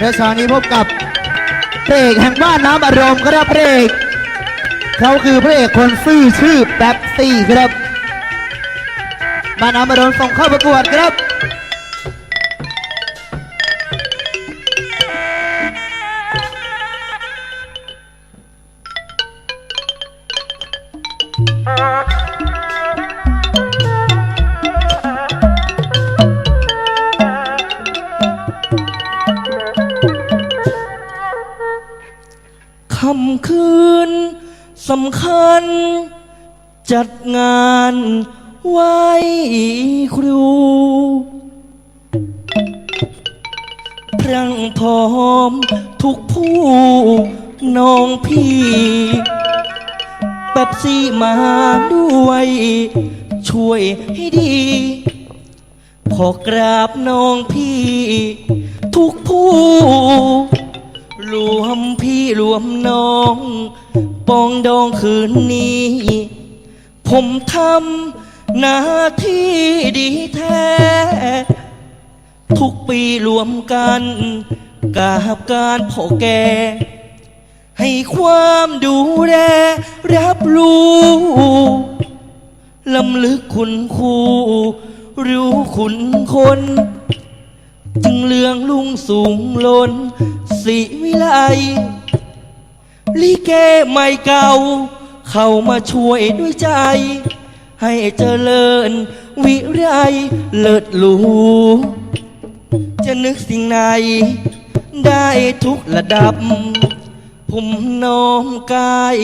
และชานี้พบกับพระเอกแห่งบ้านน้ำอารมณ์ครับพระเอกเขาคือพระเอกคนซื่อชื่อแป๊บซี่ครับบ้านน้ำอารมณ์ส่งเข้าประกวดครับ ค่ำคืนสำคัญ จัดงานไหว้ครู พรังพร้อมทุกผู้น้องพี่แบบซี่มาด้วย ช่วยให้ดีพอกราบน้องพี่ ทุกผู้ รวมพี่รวมน้อง ปองดองคืนนี้ ผมทำหน้าที่ดีแท้ ทุกปีรวมกันกาบการพ่อแก่ ให้ความดูแลรับรู้ลำลึกคุณครูรู้คุณคน จึงเลืองลุ่งสูงล้น สีวิไลลิเกใหม่เก่า เข้ามาช่วยด้วยใจ ให้เจริญวิไรเลิศหรูจะนึกสิ่งไหนได้ทุกระดับ ผมน้อมกาย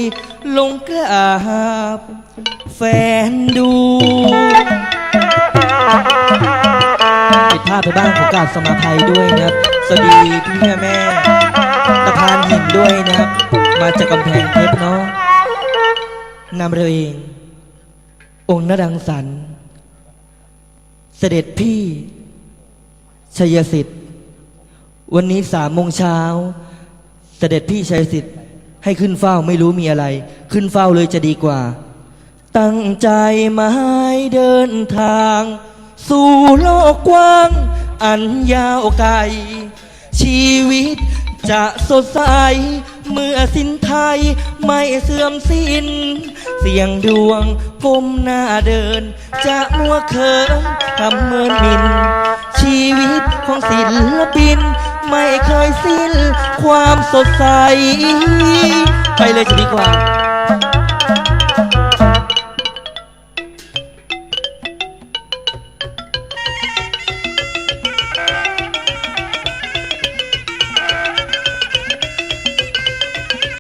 ลงกราบ แฟนดูผิดพลาดไปบ้างของกาบสมาภัยด้วยนะสวัสดีพี่แม่แม่ พานหินด้วยนะครับ มาจากกำแพงเพชรเนาะนำเราเอง องค์นรังสรรค์เสด็จพี่ ชัยสิทธิ์ วันนี้สามโมงเช้า เสด็จพี่ชัยสิทธิ์ ให้ขึ้นเฝ้าไม่รู้มีอะไร ขึ้นเฝ้าเลยจะดีกว่า ตั้งใจมาให้เดินทาง สู่โลกกว้าง อันยาวไกลชีวิต จะสดใส เมื่อสิ้นไทยไม่เสื่อมสิ้น เสียงดวงก้มหน้าเดิน จะมัวเขินทำเมินมิน ชีวิตของศิลปิน ไม่เคยสิ้น ความสดใส ไปเลยจะดีกว่า